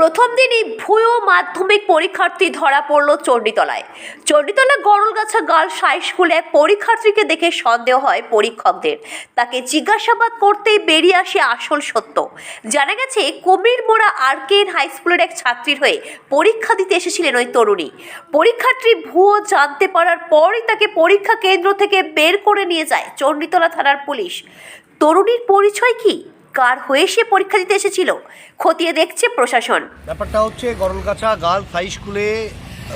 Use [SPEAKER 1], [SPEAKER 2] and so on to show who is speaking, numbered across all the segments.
[SPEAKER 1] প্রথম দিনই ভুয়ো মাধ্যমিক পরীক্ষার্থী ধরা পড়ল চণ্ডীতলায়। চণ্ডীতলা গরলগাছা গার্লস হাই স্কুলে এক পরীক্ষার্থীকে দেখে সন্দেহ হয় পরীক্ষকদের। তাকে জিজ্ঞাসাবাদ করতেই বেরিয়ে আসে আসল সত্য। জানা গেছে কবির মোড়া আরকেন হাই স্কুলের এক ছাত্রীর হয়ে পরীক্ষা দিতে এসেছিলেন ওই তরুণী। পরীক্ষার্থী ভুয়ো জানতে পারার পরই তাকে পরীক্ষা কেন্দ্র থেকে বের করে নিয়ে যায় চণ্ডীতলা থানার পুলিশ। তরুণীর পরিচয় কি? কার হয়ে সে পরীক্ষা দিতে এসেছিল। খতিয়ে দেখছে প্রশাসন।
[SPEAKER 2] ব্যাপারটা হচ্ছে গরলগাছা গার্লস হাই স্কুলে,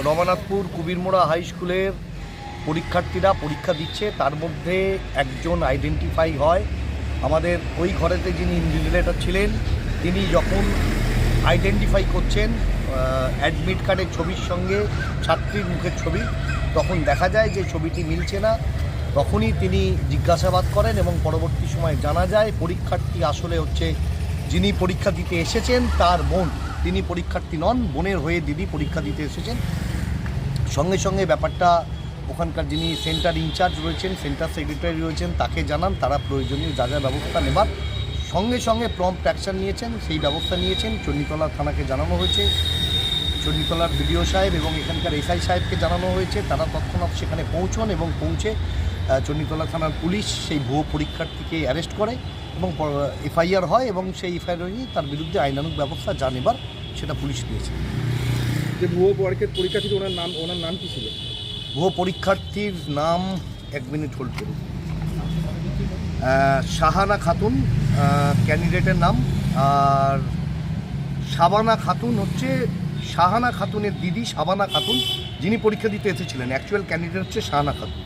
[SPEAKER 2] রমানাথপুর কুবিরমোড়া হাই স্কুলের পরীক্ষার্থীরা পরীক্ষা দিচ্ছে, তার মধ্যে একজন আইডেন্টিফাই হয়। আমাদের ওই ঘরেতে যিনি ইনভিজিলেটর ছিলেন, তিনি যখন আইডেন্টিফাই করছেন অ্যাডমিট কার্ডের ছবির সঙ্গে ছাত্রীর মুখের ছবি, তখন দেখা যায় যে ছবিটি মিলছে না। তখনই তিনি জিজ্ঞাসাবাদ করেন এবং পরবর্তী সময় জানা যায়, পরীক্ষার্থী আসলে হচ্ছে যিনি পরীক্ষা দিতে এসেছেন তার বোন। তিনি পরীক্ষার্থী নন, বোনের হয়ে দিদি পরীক্ষা দিতে এসেছেন। সঙ্গে সঙ্গে ব্যাপারটা ওখানকার যিনি সেন্টার ইনচার্জ রয়েছেন, সেন্টার সেক্রেটারি রয়েছেন, তাকে জানান, তারা প্রয়োজনীয় যা যা ব্যবস্থা নেবার। সঙ্গে সঙ্গে প্রম্পট অ্যাকশন নিয়েছেন, সেই ব্যবস্থা নিয়েছেন। চণ্ডীতলা থানাকে জানানো হয়েছে। চণ্ডীতলার বিডিও সাহেব এবং এখানকার এসআই সাহেবকে জানানো হয়েছে। তারা তৎক্ষণাৎ সেখানে পৌঁছন এবং পৌঁছে চণ্ডীতলা থানার পুলিশ সেই ভুয়ো পরীক্ষার্থীকে অ্যারেস্ট করে এবং এফআইআর হয় এবং সেই এফআইআর নিয়ে তার বিরুদ্ধে আইনানুক ব্যবস্থা যা নেবার সেটা পুলিশ নিয়েছে
[SPEAKER 3] যে ভুয়ো পরীক্ষার পরীক্ষা ছিল ওনার নাম ওনার নাম কি ছিল?
[SPEAKER 2] ভুয়ো পরীক্ষার্থীর নাম এক মিনিট হোল্ড করুন। শাহানা খাতুন ক্যান্ডিডেটের নাম। আর শাবানা খাতুন হচ্ছে শাহানা খাতুনের দিদি শাবানা খাতুন যিনি পরীক্ষা দিতে এসেছিলেন। অ্যাকচুয়াল ক্যান্ডিডেট হচ্ছে শাহানা খাতুন।